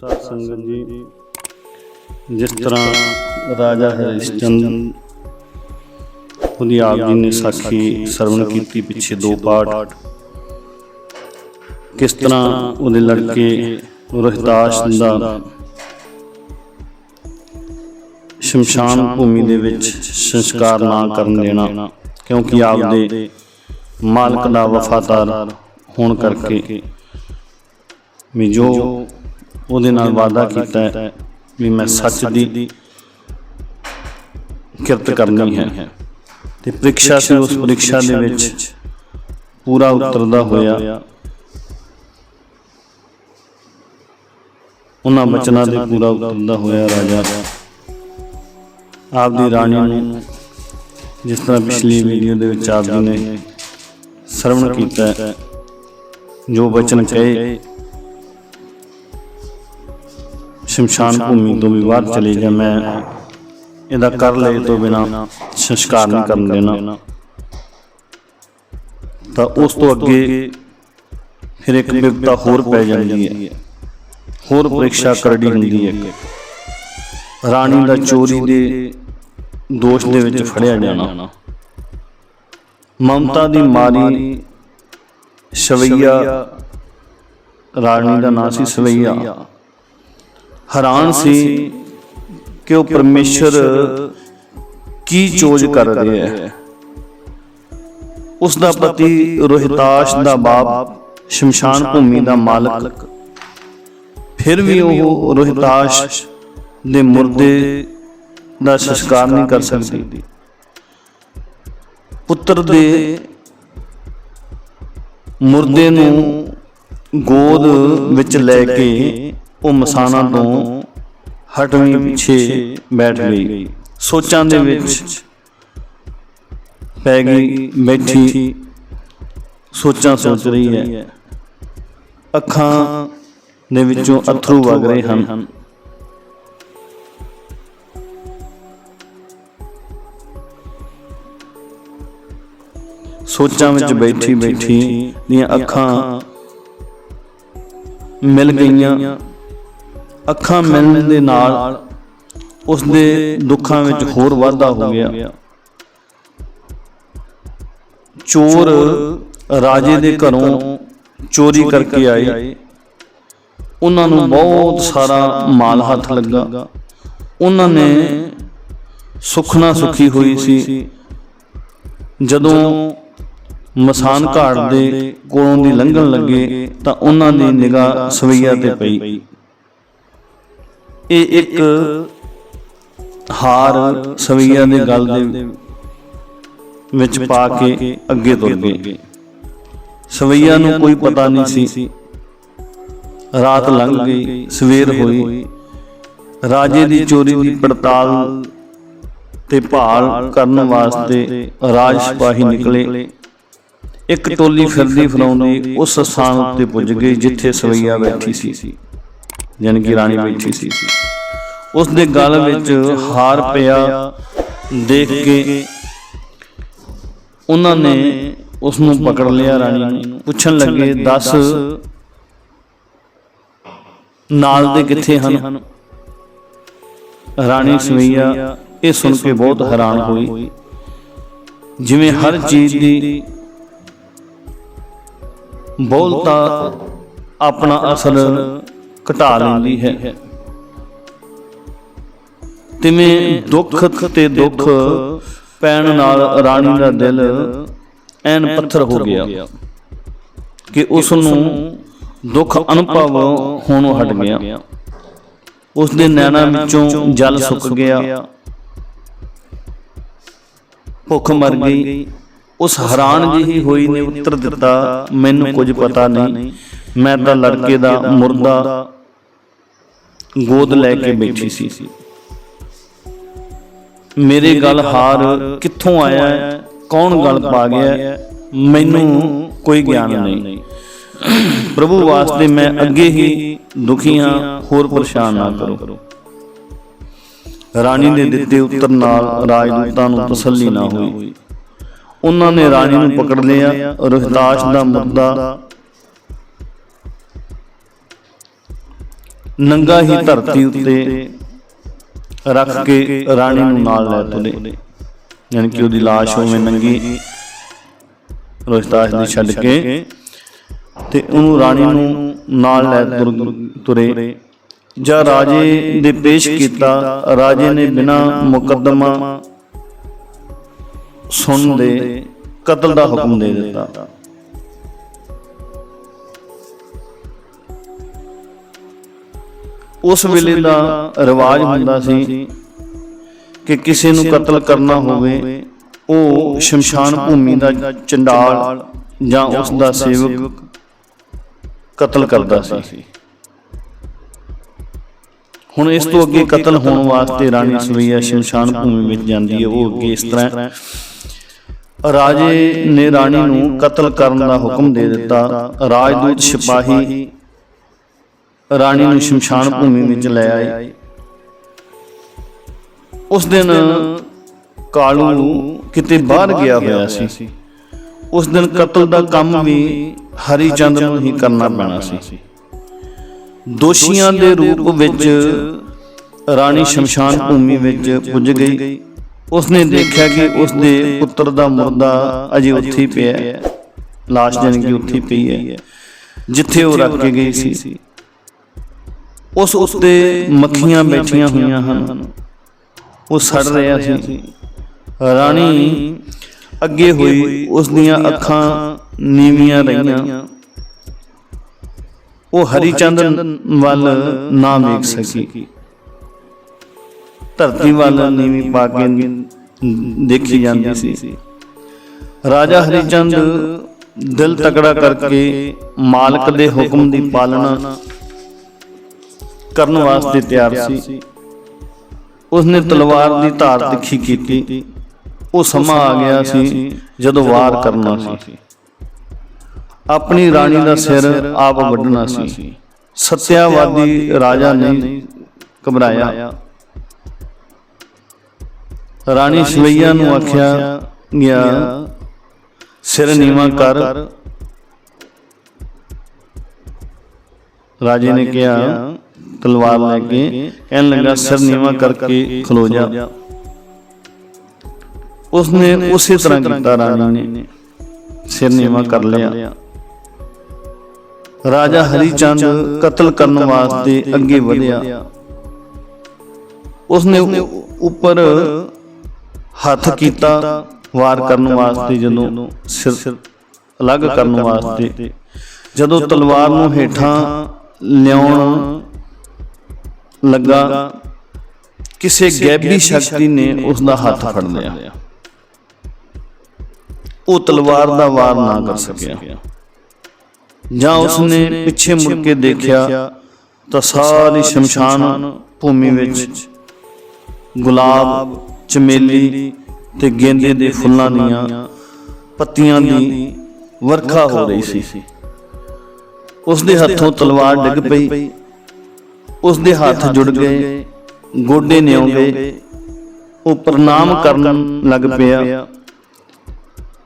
ਸਾਧ ਸੰਗਤ ਜੀ। ਜਿਸ ਤਰ੍ਹਾਂ ਰਾਜਾ ਹਰਿਸ਼ਚੰਦ ਉਹਦੀ ਆਪ ਜੀ ਨੇ ਸਾਖੀ ਸਰਵਣ ਕੀਤੀ ਪਿੱਛੇ ਦੋ ਪਾਠ। ਕਿਸ ਤਰ੍ਹਾਂ ਉਹਦੇ ਲੜਕੇ ਰੋਹਿਤਾਸ਼ ਦਾ ਸ਼ਮਸ਼ਾਨ ਭੂਮੀ ਦੇ ਵਿੱਚ ਸੰਸਕਾਰ ਨਾ ਕਰਨ ਦੇਣਾ। ਕਿਉਂਕਿ ਆਪ ਦੇ ਮਾਲਕ ਦਾ ਵਫਾਦਾਰ ਹੋਣ ਕਰਕੇ। ਵੀ ਜੋ ਉਹਦੇ ਨਾਲ ਵਾਅਦਾ ਕੀਤਾ ਹੈ ਵੀ ਮੈਂ ਸੱਚ ਦੀ ਕਿਰਤ ਕਰਨੀ ਹੈ। ਤੇ ਪ੍ਰੀਖਿਆ ਸੀ ਉਸ ਪ੍ਰੀਖਿਆ ਦੇ ਵਿੱਚ ਪੂਰਾ ਉਤਰਦਾ ਹੋਇਆ। ਉਹਨਾਂ ਬਚਨਾਂ ਦੇ ਪੂਰਾ ਉਤਰਦਾ ਹੋਇਆ ਰਾਜਾ। ਆਪ ਦੀ ਰਾਣੀ ਨੂੰ ਜਿਸ ਤਰ੍ਹਾਂ ਪਿਛਲੀ ਵੀਡੀਓ ਦੇ ਵਿੱਚ ਆਪ ਜੀ ਨੇ ਸਰਵਣ ਕੀਤਾ ਜੋ ਬਚਨ ਕਹੇ ਸ਼ਮਸ਼ਾਨ ਭੂਮੀ ਤੋਂ ਵੀ ਬਾਹਰ ਚਲੇ ਜਾ ਮੈਂ। ਇਹਦਾ ਕਰ ਲਏ ਤੋਂ ਬਿਨਾ ਸੰਸਕਾਰ ਨਹੀਂ ਕਰਨ ਦੇਣਾ। ਤਾਂ ਉਸ ਤੋਂ ਅੱਗੇ ਫਿਰ ਇੱਕ ਵਿਪਤਾ ਹੋਰ ਪੈ ਜਾਂਦੀ ਹੈ। ਹੋਰ ਪ੍ਰੀਖਿਆ ਕਰੜੀ ਹੁੰਦੀ ਹੈ ਰਾਣੀ ਦਾ ਚੋਰੀ ਦੇ ਦੋਸ਼ ਦੇ ਵਿੱਚ ਫੜਿਆ ਜਾਣਾ। ਮਮਤਾ ਦੀ ਮਾਰੀ ਸ਼ਵਈਆ। ਰਾਣੀ ਦਾ ਨਾਂ ਸੀ ਸਵਈਆ। ਹੈਰਾਨ ਸੀ ਕਿ ਉਹ ਪਰਮੇਸ਼ਰ ਕੀ ਚੋਜ ਕਰ ਰਿਹਾ ਹੈ? ਉਸ ਦਾ ਪਤੀ ਰੋਹਿਤਾਸ਼ ਦਾ ਬਾਪ ਸ਼ਮਸ਼ਾਨ ਭੂਮੀ ਦਾ ਮਾਲਕ। ਫਿਰ ਵੀ ਉਹ ਰੋਹਿਤਾਸ਼ ਦੇ ਮੁਰਦੇ ਦਾ ਸੰਸਕਾਰ ਨਹੀਂ ਕਰ ਸਕਦੀ। ਪੁੱਤਰ ਦੇ ਮੁਰਦੇ ਨੂੰ ਗੋਦ ਵਿੱਚ ਲੈ ਕੇ ਉਹ ਮਸਾਨਾ ਤੋਂ ਹਟਵੀਂ ਪਿੱਛੇ ਬੈਠ ਗਈ। ਸੋਚਾਂ ਦੇ ਵਿੱਚ ਪੈ ਗਈ ਬੈਠੀ। ਸੋਚਾਂ ਸੋਚ ਰਹੀ ਹੈ। ਅੱਖਾਂ ਦੇ ਵਿੱਚੋਂ ਅਥਰੂ ਵਗ ਰਹੇ ਹਨ। ਸੋਚਾਂ ਵਿੱਚ ਬੈਠੀ ਬੈਠੀ ਦੀਆਂ ਅੱਖਾਂ ਮਿਲ ਗਈਆਂ। ਅੱਖਾਂ ਮਿਲਣ ਦੇ ਨਾਲ ਉਸ ਦੇ ਦੁੱਖਾਂ ਵਿੱਚ ਹੋਰ ਵਾਧਾ ਹੋ ਗਿਆ। ਚੋਰ ਰਾਜੇ ਦੇ ਘਰੋਂ ਚੋਰੀ ਕਰਕੇ ਆਏ। ਉਹਨਾਂ ਨੂੰ ਬਹੁਤ ਸਾਰਾ ਮਾਲ ਹੱਥ ਲੱਗਾ। ਉਹਨਾਂ ਨੇ ਸੁਖਣਾ ਸੁਖੀ ਹੋਈ ਸੀ। ਜਦੋਂ ਮਸਾਨ ਘਾਟ ਦੇ ਕੋਲੋਂ ਦੀ ਲੰਘਣ ਲੱਗੇ ਤਾਂ ਉਹਨਾਂ ਦੀ ਨਿਗਾਹ ਸਵਈਆ ਤੇ ਪਈ। ਇਹ ਇੱਕ ਹਾਰ ਸਵਈਆ ਦੇ ਗਲ ਦੇ ਵਿੱਚ ਪਾ ਕੇ ਅੱਗੇ ਤੁਰ ਗਏ। ਸਵਈਆ ਨੂੰ ਕੋਈ ਪਤਾ ਨਹੀਂ ਸੀ। ਰਾਤ ਲੰਘ ਗਈ ਸਵੇਰ ਹੋਈ। ਰਾਜੇ ਦੀ ਚੋਰੀ ਦੀ ਪੜਤਾਲ ਤੇ ਭਾਲ ਕਰਨ ਵਾਸਤੇ ਰਾਜ ਸਿਪਾਹੀ ਨਿਕਲੇ। ਇੱਕ ਟੋਲੀ ਫਿਰਦੀ ਫਰਾਉਂਦੀ ਉਸ ਸਥਾਨ ਉੱਤੇ ਪੁੱਜ ਗਈ ਜਿੱਥੇ ਸਵਈਆ ਬੈਠੀ ਸੀ। ਯਾਨੀ ਕਿ ਰਾਣੀ ਬੈਠੀ ਸੀ। ਉਸ ਦੇ ਗਲ ਵਿੱਚ ਹਾਰ ਪਿਆ ਦੇਖ ਕੇ ਉਹਨਾਂ ਨੇ ਉਸ ਨੂੰ ਪਕੜ ਲਿਆ ਰਾਣੀ ਨੂੰ। ਪੁੱਛਣ ਲੱਗੇ ਦੱਸ ਨਾਲ ਦੇ ਕਿੱਥੇ ਹਨ? ਰਾਣੀ ਸਵਈਆ ਇਹ ਸੁਣ ਕੇ ਬਹੁਤ ਹੈਰਾਨ ਹੋਈ। ਜਿਵੇਂ ਹਰ ਚੀਜ਼ ਦੀ ਬੋਲਤਾ ਆਪਣਾ ਅਸਰ ਘਟਾ ਲੈਂਦੀ ਹੈ। ਤਿਵੇਂ ਦੁੱਖ ਤੇ ਦੁੱਖ ਪੈਣ ਨਾਲ ਰਾਣੀ ਦਾ ਦਿਲ ਐਨ ਪੱਥਰ ਹੋ ਗਿਆ ਕਿ ਉਸ ਨੂੰ ਦੁੱਖ ਅਨੁਭਵ ਹੋਣੋਂ ਹਟ ਗਿਆ। ਉਸ ਦੇ ਨੈਣਾਂ ਵਿੱਚੋਂ ਜਲ ਸੁੱਕ ਗਿਆ। ਭੁੱਖ ਮਰ ਗਈ। ਉਸ ਹੈਰਾਨ ਜਿਹੀ ਹੋਈ ਨੇ ਉੱਤਰ ਦਿੱਤਾ, ਮੈਨੂੰ ਕੁਝ ਪਤਾ ਨਹੀਂ। ਮੈਂ ਤਾਂ ਲੜਕੇ ਦਾ ਮੁਰਦਾ ਗੋਦ ਲੈ ਕੇ ਬੈਠੀ ਸੀ। ਮੇਰੇ ਗਲ ਹਾਰ ਕਿੱਥੋਂ ਆਇਆ? ਹੈ ਕੌਣ ਗਲ ਪਾ ਗਿਆ? ਹੈ? ਮੈਨੂੰ ਕੋਈ ਗਿਆਨ ਨਹੀਂ। ਪ੍ਰਭੂ ਵਾਸਤੇ ਮੈਂ ਅੱਗੇ ਹੀ ਦੁਖੀ ਹਾਂ ਹੋਰ ਪਰੇਸ਼ਾਨ ਨਾ ਕਰੋ। ਰਾਣੀ ਦੇ ਦਿੱਤੇ ਉੱਤਰ ਨਾਲ ਰਾਜਦੂਤਾਂ ਨੂੰ ਤਸੱਲੀ ਨਾ ਹੋਈ। ਉਹਨਾਂ ਨੇ ਰਾਣੀ ਨੂੰ ਪਕੜ ਲਿਆ ਰੋਹਿਤਾਸ਼ ਦਾ ਮੁਰਦਾ ਨੰਗਾ ਹੀ ਧਰਤੀ ਉੱਤੇ ਰੱਖ ਕੇ ਰਾਣੀ ਨੂੰ ਨਾਲ ਲੈ ਤੁਰੇ। ਯਾਨੀ ਕਿ ਉਹਦੀ লাশ ਉਵੇਂ ਨੰਗੀ ਰੋਹਿਤਾਸ ਦੀ ਛੱਡ ਕੇ ਤੇ ਉਹਨੂੰ ਰਾਣੀ ਨੂੰ ਨਾਲ ਲੈ ਤੁਰ- ਤੁਰੇ। ਜਾਂ ਰਾਜੇ ਦੇ ਪੇਸ਼ ਕੀਤਾ, ਰਾਜੇ ਨੇ ਬਿਨਾ ਮੁਕੱਦਮਾ ਸੁਣ ਦੇ ਕਤਲ ਦਾ ਹੁਕਮ ਦੇ ਦਿੱਤਾ। ਉਸ ਵੇਲੇ ਦਾ ਰਿਵਾਜ ਹੁੰਦਾ ਸੀ ਕਿ ਕਿਸੇ ਨੂੰ ਕਤਲ ਕਰਨਾ ਹੋਵੇ, ਉਹ ਸ਼ਮਸ਼ਾਨ ਭੂਮੀ ਦਾ ਚੰਡਾਲ ਜਾਂ ਉਸ ਦਾ ਸੇਵਕ ਕਤਲ ਕਰਦਾ ਸੀ। ਹੁਣ ਇਸ ਤੋਂ ਅੱਗੇ ਕਤਲ ਹੋਣ ਵਾਸਤੇ ਰਾਣੀ ਸਵਈਆ ਸ਼ਮਸ਼ਾਨ ਭੂਮੀ ਵਿੱਚ ਜਾਂਦੀ ਹੈ। ਉਹ ਅੱਗੇ ਇਸ ਤਰ੍ਹਾਂ ਰਾਜੇ ਨੇ ਰਾਣੀ ਨੂੰ ਕਤਲ ਕਰਨ ਦਾ ਹੁਕਮ ਦੇ ਦਿੱਤਾ। ਰਾਜਦੂਤ ਸਿਪਾਹੀ ਰਾਣੀ ਨੂੰ ਸ਼ਮਸ਼ਾਨ ਭੂਮੀ ਵਿੱਚ ਲੈ ਆਏ ਉਸ ਦਿਨ ਕਾਲੂ ਕਿਤੇ ਬਾਹਰ ਗਿਆ ਹੋਇਆ ਸੀ। ਉਸ ਦਿਨ ਕਤਲ ਦਾ ਕੰਮ ਵੀ ਹਰੀ ਚੰਦ ਨੂੰ ਹੀ ਕਰਨਾ ਪੈਣਾ ਸੀ। ਦੋਸ਼ੀਆਂ ਦੇ ਰੂਪ ਵਿੱਚ ਰਾਣੀ ਸ਼ਮਸ਼ਾਨ ਭੂਮੀ ਵਿੱਚ ਪੁੱਜ ਗਈ। ਉਸਨੇ ਦੇਖਿਆ ਕਿ ਉਸਦੇ ਪੁੱਤਰ ਦਾ ਮੁਰਦਾ ਅਜੇ ਉੱਥੇ ਪਿਆ ਹੈ। ਲਾਸ਼ ਜਾਨੀ ਕਿ ਉੱਥੇ ਹੀ ਪਈ ਹੈ, ਜਿੱਥੇ ਉਹ ਰੱਖ ਕੇ ਗਈ ਸੀ। ਉਸ ਉੱਤੇ ਮੱਖੀਆਂ ਬੈਠੀਆਂ ਹੋਈਆਂ ਹਨ। ਉਹ ਸੜ ਰਿਹਾ ਸੀ। ਰਾਣੀ ਅੱਗੇ ਹੋਈ ਉਸ ਦੀਆਂ ਅੱਖਾਂ ਨੀਵੀਆਂ ਰਹੀਆਂ। ਉਹ ਹਰੀ ਚੰਦ ਵੱਲ ਨਾ ਵੇਖ ਸਕੀ। ਧਰਤੀ ਵੱਲ ਨੀਵੀਂ ਪਾ ਕੇ ਦੇਖੀ ਜਾਂਦੀ ਸੀ। ਰਾਜਾ ਹਰੀ ਚੰਦ ਦਿਲ ਤਕੜਾ ਕਰਕੇ ਮਾਲਕ ਦੇ ਹੁਕਮ ਦੀ ਪਾਲਣਾ ਕਰਨ ਵਾਸਤੇ ਤਿਆਰ ਸੀ। ਉਸਨੇ ਤਲਵਾਰ ਦੀ ਧਾਰ ਤਿੱਖੀ ਕੀਤੀ। ਉਹ ਸਮਾਂ ਆ ਗਿਆ ਸੀ ਜਦੋਂ ਵਾਰ ਕਰਨਾ ਸੀ। ਆਪਣੀ ਰਾਣੀ ਦਾ ਸਿਰ ਆਪ ਵੱਢਣਾ ਸੀ। ਸਤਿਆਵਾਦੀ ਰਾਜਾ ਨੇ ਘਬਰਾਇਆ। ਰਾਣੀ ਸ਼ਵਈਆ ਨੂੰ ਆਖਿਆ ਗਿਆ ਸਿਰ ਨੀਵਾ ਕਰ। ਰਾਜੇ ਨੇ ਕਿਹਾ ਤਲਵਾਰ ਲੈ ਕੇ ਕਹਿਣ ਲੱਗਾ ਸਿਰ ਨੀਵਾ ਕਰਕੇ ਖਲੋ ਜਾ। ਉਸਨੇ ਉਸੇ ਤਰ੍ਹਾਂ ਕੀਤਾ ਰਾਣੀ ਨੇ। ਸਿਰ ਨੀਵਾ ਕਰ ਲਿਆ। ਰਾਜਾ ਹਰੀ ਚੰਦ ਕਤਲ ਕਰਨ ਵਾਸਤੇ ਅੱਗੇ ਵਧਿਆ। ਉਸਨੇ ਉੱਪਰ ਹੱਥ ਕੀਤਾ ਵਾਰ ਕਰਨ ਵਾਸਤੇ ਜਦੋਂ ਸਿਰ ਅਲੱਗ ਕਰਨ ਵਾਸਤੇ। ਜਦੋਂ ਤਲਵਾਰ ਨੂੰ ਹੇਠਾਂ ਲਿਆਉਣ ਲੱਗਾ ਕਿਸੇ ਗੈਬੀ ਸ਼ਕਤੀ ਨੇ ਉਸ ਦਾ ਹੱਥ ਫੜ ਲਿਆ। ਉਹ ਤਲਵਾਰ ਦਾ ਵਾਰ ਨਾ ਕਰ ਸਕਿਆ। ਜਾਂ ਉਸਨੇ ਪਿੱਛੇ ਮੁੜ ਕੇ ਦੇਖਿਆ ਤਾਂ ਸਾਰੀ ਸ਼ਮਸ਼ਾਨ ਭੂਮੀ ਵਿੱਚ ਗੁਲਾਬ ਚਮੇਲੀ ਤੇ ਗੇਂਦੇ ਦੇ ਫੁੱਲਾਂ ਦੀਆਂ ਪੱਤੀਆਂ ਦੀ ਵਰਖਾ ਹੋ ਰਹੀ ਸੀ। ਉਸ ਦੇ ਹੱਥੋਂ ਤਲਵਾਰ ਡਿੱਗ ਪਈ। ਉਸ ਦੇ ਹੱਥ ਜੁੜ ਗਏ ਗੋਡੇ ਨਿਉ ਗਏ ਉਹ ਪ੍ਰਣਾਮ ਕਰਨ ਲੱਗ ਪਿਆ।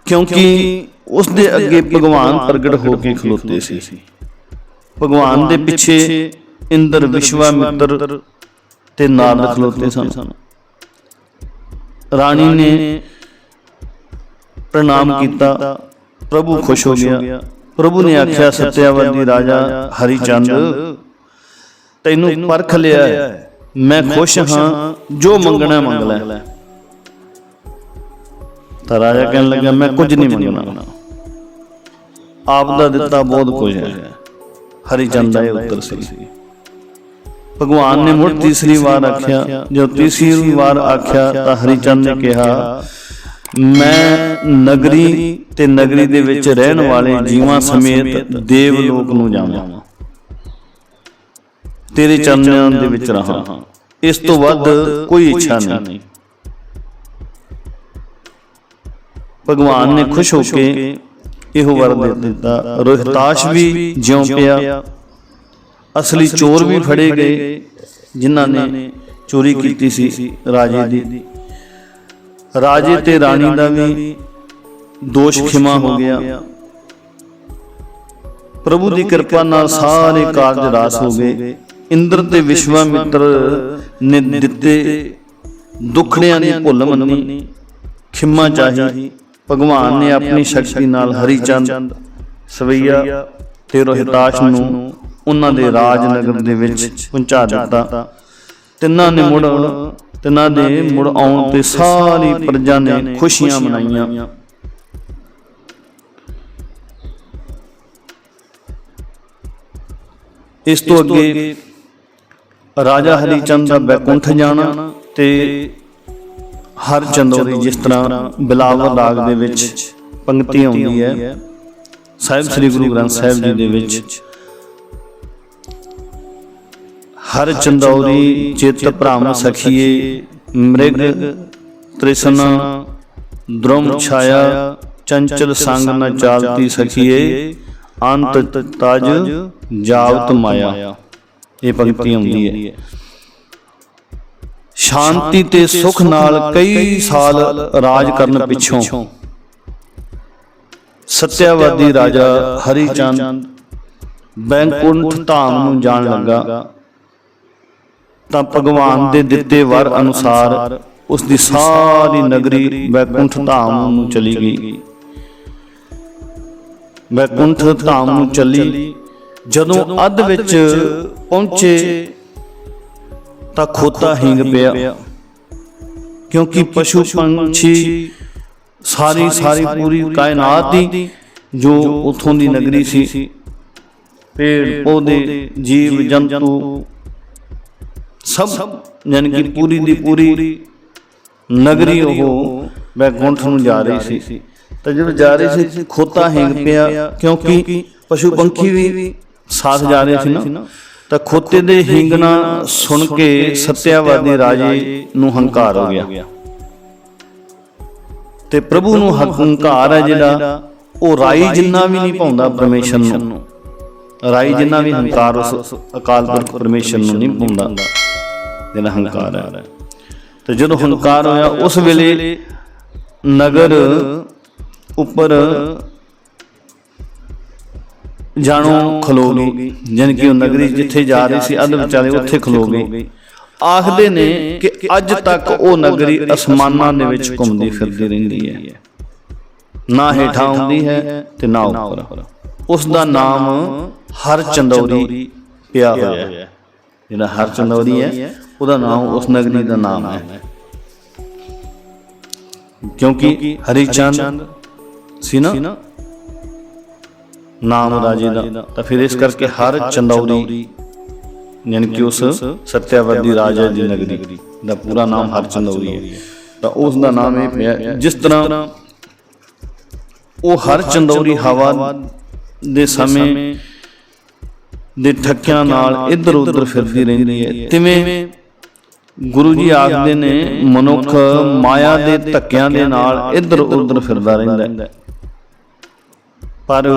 ਕਿਉਂਕਿ ਉਸ ਦੇ ਅੱਗੇ ਭਗਵਾਨ ਪ੍ਰਗਟ ਹੋ ਕੇ ਖਲੋਤੇ ਸੀ। ਭਗਵਾਨ ਦੇ ਪਿੱਛੇ ਇੰਦਰ ਵਿਸ਼ਵਾਮਿੱਤਰ ਤੇ ਨਾਰਦ ਖਲੋਤੇ ਸਨ। ਰਾਣੀ ਨੇ ਪ੍ਰਣਾਮ ਕੀਤਾ। ਪ੍ਰਭੂ ਖੁਸ਼ ਹੋ ਗਿਆ। ਪ੍ਰਭੂ ਨੇ ਆਖਿਆ ਸਤਿਆਵਤੀ ਰਾਜਾ ਹਰੀ ਚੰਦ ਤੈਨੂੰ ਪਰਖ ਲਿਆ ਹੈ। ਮੈਂ ਖੁਸ਼ ਹਾਂ ਜੋ ਮੰਗਣਾ ਮੰਗ ਲੈ। ਤਾਂ ਰਾਜਾ ਕਹਿਣ ਲੱਗਾ ਮੈਂ ਕੁਝ ਨਹੀਂ ਮੰਗਣਾ। ਆਪ ਦਾ ਦਿੱਤਾ ਬਹੁਤ ਕੁਝ ਹੈ। ਹਰੀ ਚੰਦ ਦਾ ਇਹ ਉੱਤਰ ਸੀ। ਭਗਵਾਨ ਨੇ ਮੁੜ ਤੀਸਰੀ ਵਾਰ ਆਖਿਆ। ਜਦੋਂ ਤੀਸਰੀ ਵਾਰ ਆਖਿਆ ਤਾਂ ਹਰੀ ਚੰਦ ਨੇ ਕਿਹਾ ਮੈਂ ਨਗਰੀ ਤੇ ਨਗਰੀ ਦੇ ਵਿੱਚ ਰਹਿਣ ਵਾਲੇ ਜੀਵਾਂ ਸਮੇਤ ਦੇਵ ਲੋਕ ਨੂੰ ਜਾਵਾਂ। ਤੇਰੇ ਚਰਨਾਂ ਦੇ ਵਿੱਚ ਰਹਾ। ਇਸ ਤੋਂ ਵੱਧ ਕੋਈ ਇੱਛਾ ਨਹੀਂ। ਭਗਵਾਨ ਨੇ ਖੁਸ਼ ਹੋ ਕੇ ਇਹੋ ਵਰ ਦੇ ਦਿੱਤਾ। ਰੋਹਿਤਾਸ਼ ਵੀ ਜਿਉਂ ਪਿਆ। ਅਸਲੀ ਚੋਰ ਵੀ ਫੜੇ ਗਏ ਜਿਨ੍ਹਾਂ ਨੇ ਚੋਰੀ ਕੀਤੀ ਸੀ ਰਾਜੇ ਦੀ। ਰਾਜੇ ਤੇ ਰਾਣੀ ਦਾ ਵੀ ਦੋਸ਼ ਖਿਮਾ ਹੋ ਗਿਆ। ਪ੍ਰਭੂ ਦੀ ਕਿਰਪਾ ਨਾਲ ਸਾਰੇ ਕਾਰਜ ਰਾਸ ਹੋ ਗਏ। ਇੰਦਰ ਤੇ ਵਿਸ਼ਵਾਮਿੱਤਰ ਨੇ ਦਿੱਤੇ ਦੁੱਖੜਿਆਂ ਦੀ ਭੁੱਲ ਮੰਨੀ ਖਿਮਾ ਚਾਹੀ ਭਗਵਾਨ ਨੇ ਆਪਣੀ ਸ਼ਕਤੀ ਨਾਲ ਹਰੀਚੰਦ ਸਵਈਆ ਤੇ ਰੋਹਿਤਾਸ਼ ਨੂੰ ਉਹਨਾਂ ਦੇ ਰਾਜਨਗਰ ਦੇ ਵਿੱਚ ਪਹੁੰਚਾ ਦਿੱਤਾ। ਤਿੰਨਾਂ ਨੇ ਮੁੜ ਤਿੰਨਾਂ ਦੇ ਮੁੜ ਆਉਣ ਤੇ ਸਾਰੀ ਪ੍ਰਜਾ ਨੇ ਖੁਸ਼ੀਆਂ ਮਨਾਈਆਂ। ਇਸ ਤੋਂ ਅੱਗੇ ਰਾਜਾ ਹਰੀਚੰਦ ਦਾ ਬੈਕੁੰਠ ਜਾਣਾ ਤੇ ਹਰ ਚੰਦੋਰੀ ਜਿਸ ਤਰ੍ਹਾਂ ਬਿਲਾਵਲ ਰਾਗ ਦੇ ਵਿੱਚ ਪੰਕਤੀ ਆਉਂਦੀ ਹੈ। ਸਾਹਿਬ ਸ੍ਰੀ ਗੁਰੂ ਗ੍ਰੰਥ ਸਾਹਿਬ ਜੀ ਦੇ ਵਿੱਚ ਹਰ ਚੰਦੌਰੀ ਚਿਤ ਭ੍ਰਮ ਸਖੀਏ ਮ੍ਰਿਗ ਤ੍ਰਿਸ਼ਨਾ ਦ੍ਰਮ ਛਾਇਆ ਚੰਚਲ ਸੰਗ ਨ ਚਾਲਤੀ ਸਖੀਏ ਅੰਤ ਤਜ ਜਾਵਤ ਮਾਇਆ। ਇਹ ਪੰਕਤੀ ਆਉਂਦੀ ਹੈ। ਸ਼ਾਂਤੀ ਤੇ ਸੁਖ ਨਾਲ ਕਈ ਸਾਲ ਰਾਜ ਕਰਨ ਪਿੱਛੋਂ। ਸਤਿਆਵਾਦੀ ਰਾਜਾ ਹਰੀਚੰਦ ਬੈਂਕੁੰਠ ਧਾਮ ਨੂੰ ਜਾਣ ਲੱਗਾ। ਤਾਂ ਭਗਵਾਨ ਦੇ ਦਿੱਤੇ ਵਰ ਅਨੁਸਾਰ ਉਸ ਦੀ ਸਾਰੀ ਨਗਰੀ ਬੈਕੁੰਠ ਧਾਮ ਨੂੰ ਚਲੀ ਗਈ। ਬੈਕੁੰਠ ਧਾਮ ਨੂੰ ਚੱਲੀ। ਜਦੋਂ ਅੱਧ ਵਿੱਚ ਪਹੁੰਚੇ ਤਾਂ ਖੋਤਾ ਹਿੰਗ ਪਿਆ। ਕਿਉਂਕਿ ਪਸ਼ੂ ਪੰਛੀ ਸਾਰੀ ਸਾਰੀ ਪੂਰੀ ਕਾਇਨਾਤ ਦੀ ਜੋ ਉਥੋਂ ਦੀ ਨਗਰੀ ਸੀ। ਪੇੜ ਪੌਦੇ ਜੀਵ ਜੰਤੂ ਸਭ ਯਾਨੀ ਕਿ ਪੂਰੀ ਦੀ ਪੂਰੀ ਨਗਰੀ ਉਹ ਬੈਕੁੰਠ ਨੂੰ ਜਾ ਰਹੀ ਸੀ। ਤਾਂ ਜਦੋਂ ਜਾ ਰਹੀ ਸੀ ਖੋਤਾ ਹਿੰਗ ਪਿਆ ਕਿਉਂਕਿ ਪਸ਼ੂ ਪੰਖੀ ਵੀ ਸਾਥ ਜਾ ਰਹੇ ਸੀ ਨਾ। ਤਾਂ ਖੋਤੇ ਦੇ ਹਿੰਗਣਾ ਸੁਣ ਕੇ ਸਤਿਆਵਾਦੀ ਰਾਜੇ ਨੂੰ ਹੰਕਾਰ ਹੋ ਗਿਆ। ਤੇ ਪ੍ਰਭੂ ਨੂੰ ਹੰਕਾਰ ਹੈ ਜਿਹੜਾ ਉਹ ਰਾਈ ਜਿੰਨਾ ਵੀ ਨਹੀਂ ਪਾਉਂਦਾ ਪਰਮੇਸ਼ਰ ਨੂੰ। ਰਾਈ ਜਿੰਨਾ ਵੀ ਹੰਕਾਰ ਉਸ ਅਕਾਲ ਪੁਰਖ ਪਰਮੇਸ਼ਰ ਨੂੰ ਨਹੀਂ ਪਾਉਂਦਾ। ਜਿਹੜਾ ਹੰਕਾਰ ਹੈ। ਤੇ ਜਦੋਂ ਹੰਕਾਰ ਹੋਇਆ ਉਸ ਵੇਲੇ ਨਗਰ ਉੱਪਰ ਜਾਣੋ ਖਲੋ ਗਈ ਜਾਣੀ ਕਿ ਉਹ ਨਗਰੀ ਜਿੱਥੇ ਜਾ ਰਹੀ ਸੀ ਅੱਧ ਵਿਚਾਲੇ ਉੱਥੇ ਖਲੋ ਗਈ ਆਖਦੇ ਨੇ ਕਿ ਅੱਜ ਤੱਕ ਉਹ ਨਗਰੀ ਅਸਮਾਨਾਂ ਦੇ ਵਿੱਚ ਘੁੰਮਦੀ ਫਿਰਦੀ ਰਹਿੰਦੀ ਹੈ। ਨਾ ਹੇਠਾਂ ਆਉਂਦੀ ਹੈ ਤੇ ਨਾ ਉੱਪਰ। ਉਸ ਦਾ ਨਾਮ ਹਰ ਚੰਦੌਰੀ ਪਿਆ ਹੋਇਆ ਹੈ। ਜਿਹੜਾ ਹਰ ਚੰਦੌਰੀ ਹੈ ਉਹਦਾ ਨਾਮ ਉਸ ਨਗਰੀ ਦਾ ਨਾਮ ਹੈ। ਕਿਉਂਕਿ ਹਰੀਚੰਦ ਸੀ ਨਾ? ਨਾਮ ਰਾਜੇ ਦਾ। ਤਾਂ ਫਿਰ ਇਸ ਕਰਕੇ ਹਰ ਚੰਦੌਰੀ ਯਾਨੀ ਕਿ ਉਸ ਸਤਿਆਵਦੀ ਰਾਜਾ ਦੀ ਨਗਰੀ ਦਾ ਪੂਰਾ ਨਾਮ ਹਰ ਚੰਦੌਰੀ ਹੈ। ਤਾਂ ਉਸ ਦਾ ਨਾਮ ਇਹ ਪਿਆ ਜਿਸ ਤਰ੍ਹਾਂ ਉਹ ਹਰ ਚੰਦੌਰੀ ਹਵਾ ਦੇ ਸਮੇਂ ਦੇ ਠੱਕਿਆਂ ਨਾਲ ਇੱਧਰ ਉੱਧਰ ਫਿਰਦੀ ਰਹਿੰਦੀ ਹੈ। ਤਿਵੇਂ ਗੁਰੂ ਜੀ ਆਖਦੇ ਨੇ ਮਨੁੱਖ ਮਾਇਆ ਦੇ ਧੱਕਿਆਂ ਦੇ ਨਾਲ ਇੱਧਰ ਉੱਧਰ ਫਿਰਦਾ ਰਹਿੰਦਾ ਹੈ। ਪਰ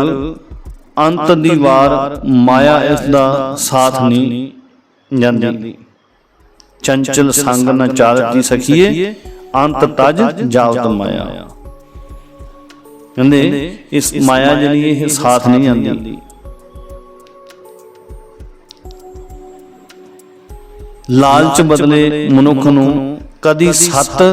ਅੰਤ ਦੀ ਵਾਰ ਮਾਇਆ ਇਸ ਦਾ ਸਾਥ ਨਹੀਂ ਜਾਂਦੀ। ਚੰਚਲ ਸੰਗ ਨ ਚਾਲਤੀ ਸਖੀਏ ਅੰਤ ਤਜ ਜਾਵਤ ਮਾਇਆ। ਕਹਿੰਦੇ ਇਸ ਮਾਇਆ ਜਿਹੜੀ ਇਹ ਸਾਥ ਨਹੀਂ ਜਾਂਦੀ। ਲਾਲਚ ਬਦਲੇ ਮਨੁੱਖ ਨੂੰ ਕਦੀ ਸੱਤ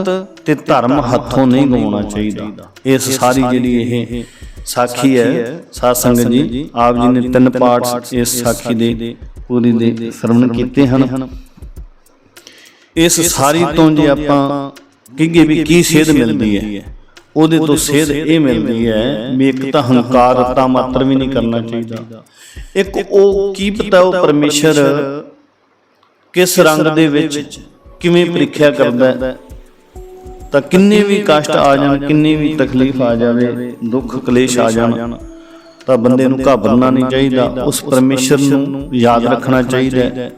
ਤੇ ਧਰਮ ਹੱਥੋਂ ਨਹੀਂ ਗਵਾਉਣਾ ਚਾਹੀਦਾ। ਇਸ ਸਾਰੀ ਜਿਹੜੀ ਇਹ ਸਾਖੀ ਹੈ ਸਾਧ ਸੰਗਤ ਜੀ ਆਪ ਜੀ ਨੇ ਤਿੰਨ ਪਾਠ ਇਸ ਸਾਖੀ ਦੇ ਪੂਰੀ ਦੇ ਸਰਵਣ ਕੀਤੇ ਹਨ। ਇਸ ਸਾਰੀ ਤੋਂ ਜੇ ਆਪਾਂ ਕਹੀਏ ਵੀ ਕੀ ਸੇਧ ਮਿਲਦੀ ਹੈ ਉਹਦੇ ਤੋਂ ਸੇਧ ਇਹ ਮਿਲਦੀ ਹੈ ਇੱਕ ਤਾਂ ਹੰਕਾਰ ਤਾਂ ਮਾਤਰ ਵੀ ਨਹੀਂ ਕਰਨਾ ਚਾਹੀਦਾ। ਇੱਕ ਉਹ ਕੀ ਪਤਾ ਉਹ ਪਰਮੇਸ਼ਰ ਕਿਸ ਰੰਗ ਦੇ ਵਿੱਚ ਕਿਵੇਂ ਪ੍ਰੀਖਿਆ ਕਰਦਾ ਹੈ? ਤਾਂ ਕਿੰਨੇ ਵੀ ਕਸ਼ਟ ਆ ਜਾਣ ਕਿੰਨੀ ਵੀ ਤਕਲੀਫ ਆ ਜਾਵੇ ਦੁੱਖ ਕਲੇਸ਼ ਆ ਜਾਣ ਤਾਂ ਬੰਦੇ ਨੂੰ ਘਬਰਾਉਣਾ ਨਹੀਂ ਚਾਹੀਦਾ ਉਸ ਪਰਮੇਸ਼ਰ ਨੂੰ ਯਾਦ ਰੱਖਣਾ ਚਾਹੀਦਾ।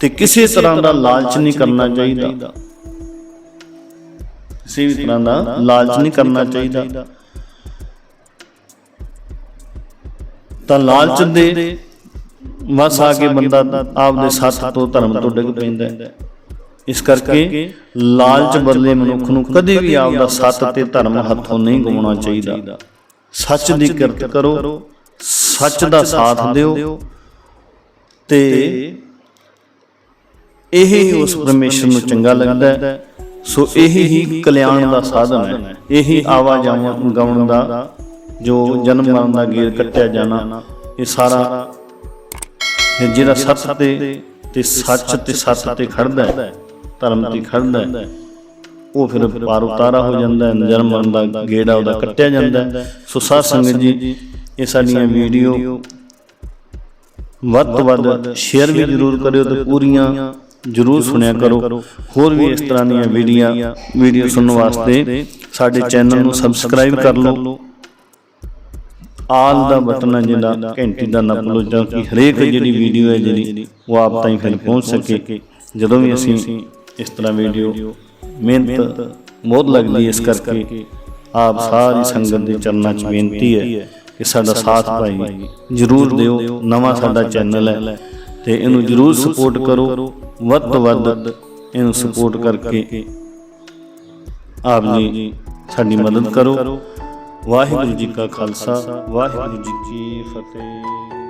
ਤੇ ਕਿਸੇ ਤਰ੍ਹਾਂ ਦਾ ਲਾਲਚ ਨਹੀਂ ਕਰਨਾ ਚਾਹੀਦਾ। ਕਿਸੇ ਵੀ ਤਰ੍ਹਾਂ ਦਾ ਲਾਲਚ ਨਹੀਂ ਕਰਨਾ ਚਾਹੀਦਾ। ਤਾਂ ਲਾਲਚ ਦੇ ਵਸ ਆ ਕੇ ਬੰਦਾ ਆਪਦੇ ਸੱਤ ਤੋਂ ਧਰਮ ਤੋਂ ਡਿੱਗ ਪੈਂਦਾ ਹੈ। ਇਸ ਕਰਕੇ ਲਾਲਚ ਬਦਲੇ ਮਨੁੱਖ ਨੂੰ ਕਦੇ ਵੀ ਆਪਦਾ ਸੱਤ ਤੇ ਧਰਮ ਹੱਥੋਂ ਨਹੀਂ ਗਵਾਉਣਾ ਚਾਹੀਦਾ। ਸੱਚ ਦੀ ਕਿਰਤ ਕਰੋ ਸੱਚ ਦਾ ਸਾਥ ਦਿਓ। ਤੇ ਇਹ ਹੀ ਉਸ ਪਰਮੇਸ਼ਰ ਨੂੰ ਚੰਗਾ ਲੱਗਦਾ ਹੈ। ਸੋ ਇਹ ਹੀ ਕਲਿਆਣ ਦਾ ਸਾਧਨ ਹੈ। ਇਹੀ ਆਵਾਜਾਵਾਂ ਗਾਉਣ ਦਾ ਜੋ ਜਨਮ ਮਰਨ ਦਾ ਗੇਰ ਕੱਟਿਆ ਜਾਣਾ। ਇਹ ਸਾਰਾ ਜਿਹੜਾ ਸੱਚ ਤੇ ਤੇ ਸੱਚ ਤੇ ਸੱਚ ਤੇ ਖੜਦਾ ਹੈ। ਧਰਮ ਤੇ ਖੜਦਾ ਹੈ। ਉਹ ਫਿਰ ਪਾਰ ਉਤਾਰਾ ਹੋ ਜਾਂਦਾ ਹੈ। ਜਨਮ ਮਰਨ ਦਾ ਗੇੜਾ ਉਹਦਾ ਕੱਟਿਆ ਜਾਂਦਾ ਹੈ। ਸੋ ਸਾਧ ਸੰਗਤ ਜੀ, ਇਹ ਸਾਡੀਆਂ ਵੀਡੀਓ ਵੱਧ ਤੋਂ ਵੱਧ ਸ਼ੇਅਰ ਵੀ ਜ਼ਰੂਰ ਕਰਿਓ ਤੇ ਪੂਰੀਆਂ ਜ਼ਰੂਰ ਸੁਣਿਆ ਕਰੋ। ਹੋਰ ਵੀ ਇਸ ਤਰ੍ਹਾਂ ਦੀਆਂ ਵੀਡੀਓ ਵੀਡੀਓ ਸੁਣਨ ਵਾਸਤੇ ਸਾਡੇ ਚੈਨਲ ਨੂੰ ਸਬਸਕ੍ਰਾਈਬ ਕਰ ਲਓ। ਆਲ ਦਾ ਬਟਨ ਹੈ ਜਿਹੜਾ, ਘੰਟੀ ਦਾ ਨੱਪ ਲਓ, ਤਾਂ ਕਿ ਹਰੇਕ ਜਿਹੜੀ ਵੀਡੀਓ ਹੈ ਜਿਹੜੀ, ਉਹ ਆਪ ਤਾਈਂ ਫਿਰ ਪਹੁੰਚ ਸਕੇ। ਜਦੋਂ ਵੀ ਅਸੀਂ ਇਸ ਤਰ੍ਹਾਂ ਵੀਡੀਓ ਮਿਹਨਤ ਬਹੁਤ ਲੱਗਦੀ ਇਸ ਕਰਕੇ ਆਪ ਸਾਰੀ ਸੰਗਤ ਦੇ ਚਰਨਾਂ 'ਚ ਬੇਨਤੀ ਹੈ ਕਿ ਸਾਡਾ ਸਾਥ ਭਾਈ ਜਰੂਰ ਦਿਓ ਨਵਾਂ ਸਾਡਾ ਚੈਨਲ ਹੈ। ਤੇ ਇਹਨੂੰ ਜਰੂਰ ਸਪੋਰਟ ਕਰੋ ਵੱਧ ਤੋਂ ਵੱਧ ਇਹਨੂੰ ਸਪੋਰਟ ਕਰਕੇ ਆਪ ਜੀ ਸਾਡੀ ਮਦਦ ਕਰੋ। ਵਾਹਿਗੁਰੂ ਜੀ ਕਾ ਖਾਲਸਾ ਵਾਹਿਗੁਰੂ ਜੀ ਕੀ ਫਤਿਹ।